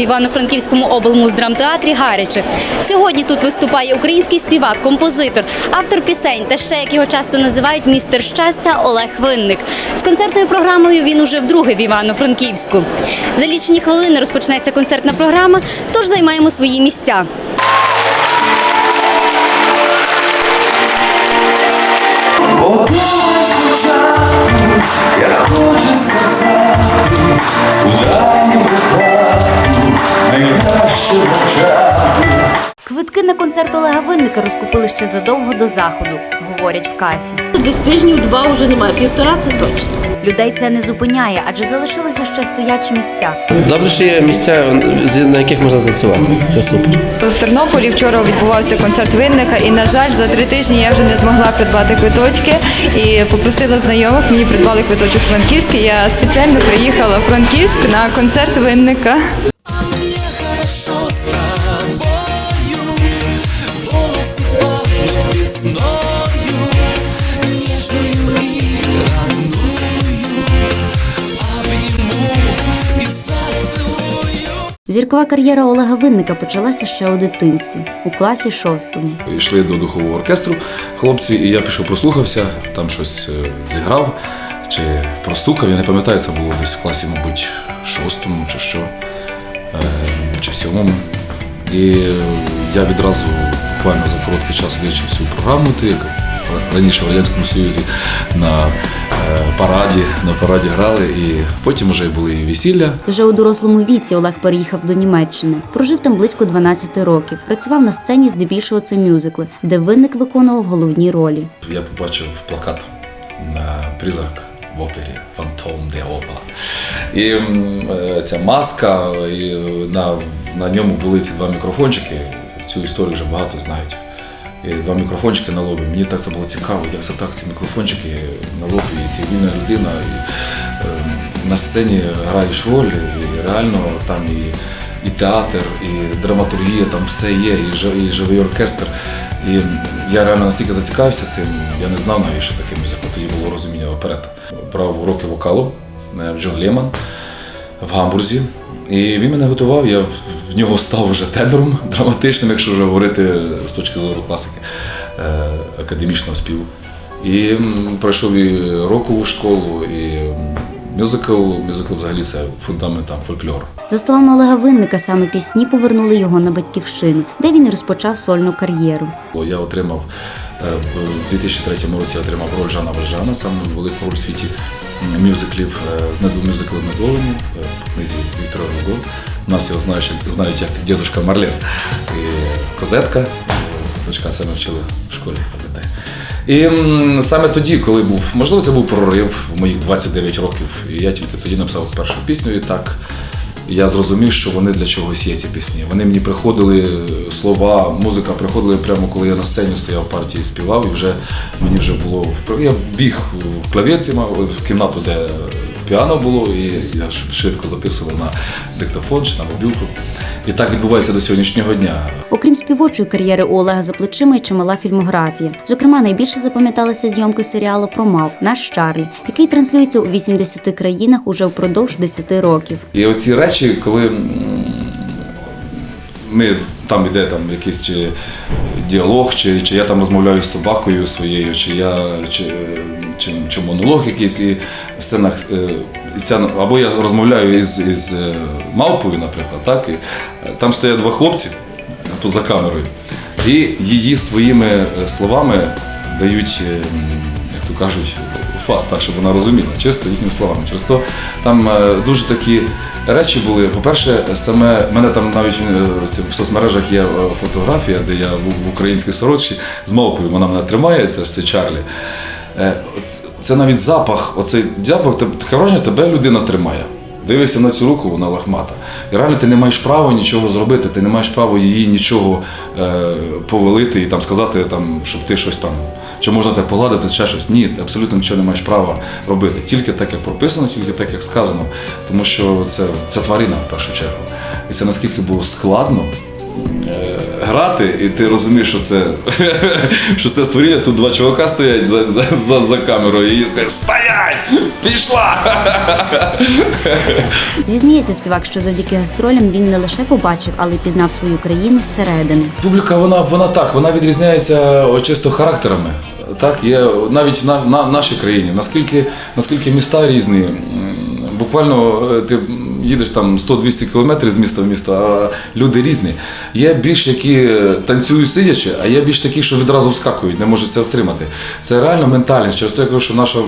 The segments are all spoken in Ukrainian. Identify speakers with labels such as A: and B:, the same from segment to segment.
A: Івано-Франківському облмуздрамтеатрі гаряче. Сьогодні тут виступає український співак, композитор, автор пісень та ще, як його часто називають, містер щастя Олег Винник. З концертною програмою він уже вдруге в Івано-Франківську. За лічені хвилини розпочнеться концертна програма, тож займаємо свої місця.
B: Я хочу сказати, найкраще навчати.
A: Квитки на концерт Олега Винника розкупили ще задовго до заходу, говорять в касі.
C: Десь тижнів два вже немає, півтора це точно.
A: Людей це не зупиняє, адже залишилися ще стоячі місця.
D: Добре, що є місця, на яких можна танцювати. Це супер.
E: В Тернополі вчора відбувався концерт винника, і на жаль, за три тижні я вже не змогла придбати квиточки і попросила знайомих мені придбали квиточок Франківський. Я спеціально приїхала в Франківськ на концерт винника.
A: Зіркова кар'єра Олега Винника почалася ще у дитинстві, у класі шостому.
F: йшли до духового оркестру хлопці, і я пішов прослухався, там щось е, зіграв чи простукав. Я не пам'ятаю, це було десь в класі, мабуть, шостому чи що, е, чи сьомому. І я відразу буквально за короткий час вивчив всю програму, ти раніше в Радянському Союзі на е, параді, на параді грали, і потім вже були і весілля.
A: Вже у дорослому віці Олег переїхав до Німеччини. Прожив там близько 12 років. Працював на сцені, здебільшого це мюзикли, де винник виконував головні ролі.
F: Я побачив плакат на призрак в опері Фантом де Опа. І е, ця маска, і на, на ньому були ці два мікрофончики. Цю історію вже багато знають. І два мікрофончики на лобі. Мені так це було цікаво, як це так ці мікрофончики на лобі, і ти вільна людина, і е, на сцені граєш роль, і реально там і, і театр, і драматургія, там все є, і, жи- і живий оркестр. І я реально настільки зацікавився цим, я не знав навіть, що таке мюзикл, тоді було розуміння оперета. Брав уроки вокалу е, Джон Леман в Гамбурзі. І він мене готував, я в нього став вже тенором драматичним, якщо вже говорити з точки зору класики е, академічного співу. І пройшов і рокову школу, і мюзикл. Мюзикл взагалі це фундамент там, фольклору.
A: За словами Олега Винника, саме пісні повернули його на батьківщину, де він і розпочав сольну кар'єру.
F: Я отримав е, в 2003 році я отримав роль Жана Вальжана, саме велику роль в світі мюзиклів е, з мюзикли знедолені е, по книзі Віктора Руго. У нас його знають, знають як дідушка Марлен і Козетка. Е, Дочка це навчили в школі. І саме тоді, коли був, можливо, це був прорив в моїх 29 років, і я тільки тоді написав першу пісню, і так я зрозумів, що вони для чогось є ці пісні. Вони мені приходили е, слова, музика приходили прямо коли я на сцені стояв партії, співав, і вже мені вже було я біг в клавіці, мав в кімнату, де піано було, і я ж швидко записував на диктофон чи на мобілку. І так відбувається до сьогоднішнього дня.
A: Окрім співочої кар'єри у Олега за плечима й чимала фільмографія. Зокрема, найбільше запам'яталися зйомки серіалу про мав наш Чарлі, який транслюється у 80 країнах уже впродовж 10 років.
F: І оці речі, коли ми там іде там якийсь чи діалог, чи, чи я там розмовляю з собакою своєю, чи я чи, чи, чи монолог якийсь і сцена, е, і ця, або я розмовляю із, із е, мавпою, наприклад, так, і е, там стоять два хлопці поза камерою, і її своїми словами дають, як то кажуть, фас, так, щоб вона розуміла, чисто їхніми словами. Через то там е, дуже такі речі були. По-перше, саме мене там навіть е, в соцмережах є е, фотографія, де я в українській сорочці з мавпою, вона мене тримає, це ж це Чарлі. Це навіть запах, оцей запах, таке враження, тебе людина тримає. Дивишся на цю руку, вона лахмата. І реально ти не маєш права нічого зробити, ти не маєш права її нічого е, повелити і там сказати, там, щоб ти щось там, чи можна тебе погладити, чи щось. Ні, ти абсолютно нічого не маєш права робити. Тільки так, як прописано, тільки так, як сказано. Тому що це, це тварина в першу чергу. І це наскільки було складно грати, і ти розумієш, що це, що це створіння. Тут два чувака стоять за, за, за, за камерою і їй скажуть Стоять! Пішла!
A: Зізнається співак, що завдяки гастролям він не лише побачив, але й пізнав свою країну зсередини.
F: Публіка, вона, вона так, вона відрізняється чисто характерами. Так, є навіть на, на нашій країні. Наскільки, наскільки міста різні, буквально е, ти їдеш там 100-200 кілометрів з міста в місто, а люди різні. Є більш які танцюють сидячи, а є більш такі, що відразу вскакують, не можуть це втримати. Це реально ментальність. Через те що наша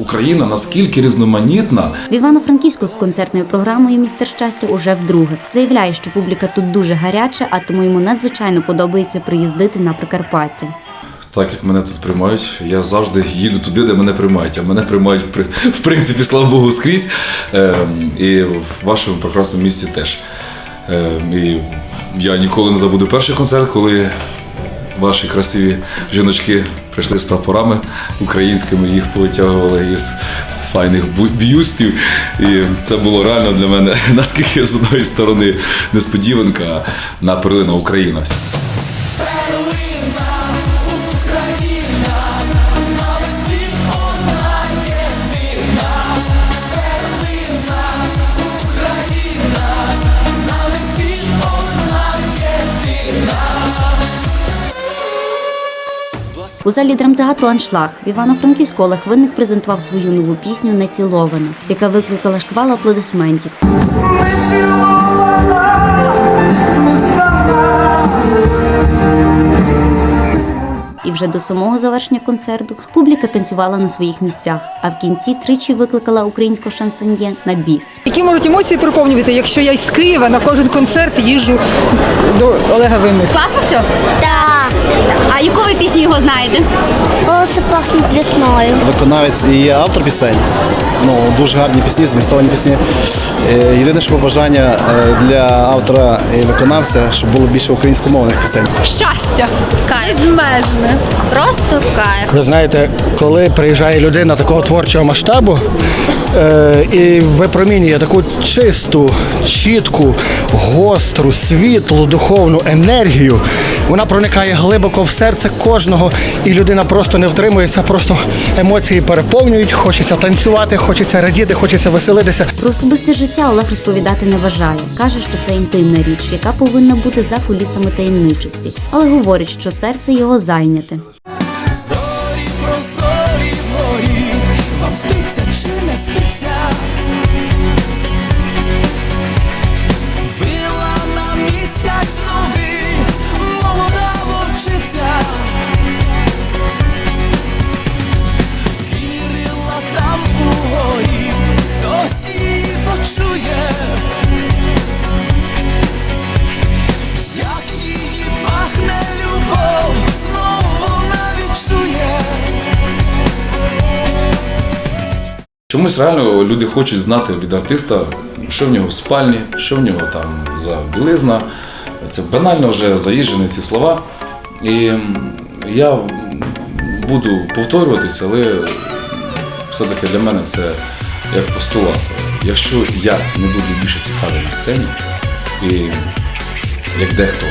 F: Україна наскільки різноманітна.
A: В Івано-Франківську з концертною програмою Містер щастя уже вдруге. Заявляє, що публіка тут дуже гаряча, а тому йому надзвичайно подобається приїздити на Прикарпаття.
F: Так як мене тут приймають, я завжди їду туди, де мене приймають. А мене приймають при- в принципі, слава Богу, скрізь. Ем, і в вашому прекрасному місті теж. Ем, і я ніколи не забуду перший концерт, коли ваші красиві жіночки прийшли з прапорами українськими, їх повитягували із файних б'юстів. І це було реально для мене наскільки з одної сторони несподіванка, на перлина Україна.
A: У залі драмтеатру Аншлаг в Івано-Франківську Олег Винник презентував свою нову пісню Нецілована, яка викликала шквал аплодисментів. І вже до самого завершення концерту публіка танцювала на своїх місцях, а в кінці тричі викликала українського шансоньє на біс.
G: Які можуть емоції приповнювати, якщо я із Києва на кожен концерт їжджу до Олега Винника?
A: Класно все?
H: Так,
A: А яку ви пісню його знаєте?
H: голоси пахнуть весною.
I: виконавець і є автор пісень. Ну, дуже гарні пісні, змістовані пісні. Е, Єдине, що побажання е, для автора і виконавця, щоб було більше українськомовних пісень.
A: Щастя!
H: Кайф. Безмежне. Просто кайф.
J: Ви знаєте, коли приїжджає людина такого творчого масштабу е, і випромінює таку чисту, чітку, гостру, світлу, духовну енергію, вона проникає глибоко в серце кожного, і людина просто не втримується, просто емоції переповнюють, хочеться танцювати, хочеться радіти, хочеться веселитися.
A: Про особисте життя Олег розповідати не вважає. Каже, що це інтимна річ, яка повинна бути за кулісами таємничості, але говорить, що серце його зайняте.
F: Чомусь реально люди хочуть знати від артиста, що в нього в спальні, що в нього там за білизна. Це банально вже заїжджені ці слова. І я буду повторюватися, але все-таки для мене це як постулат. Якщо я не буду більше цікавий на сцені, і як дехто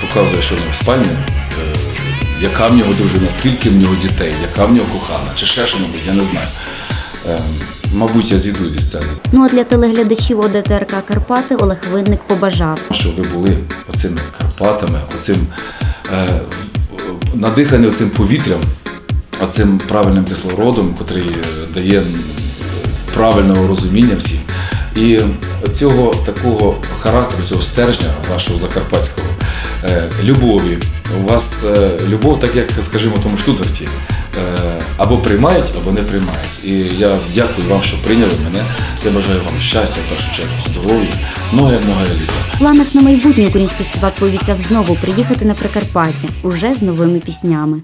F: показує, що в нього в спальні, е, яка в нього дружина, скільки в нього дітей, яка в нього кохана, чи ще що-небудь, я не знаю. Е, Мабуть, я зійду зі сцени.
A: Ну а для телеглядачів ОДТРК Карпати Олег Винник побажав.
F: Щоб ви були оцими Карпатами, оцим е, надихані оцим повітрям, оцим правильним кислородом, який дає правильного розуміння всім. І цього такого характеру, цього стержня вашого закарпатського, е, любові. У вас е, любов, так як, скажімо, тому штутарті, е, або приймають, або не приймають. І я дякую вам, що прийняли мене. Я бажаю вам щастя, в першу чергу, здоров'я, многое-многое літа.
A: В планах на майбутнє український співак пообіцяв знову приїхати на Прикарпаття уже з новими піснями.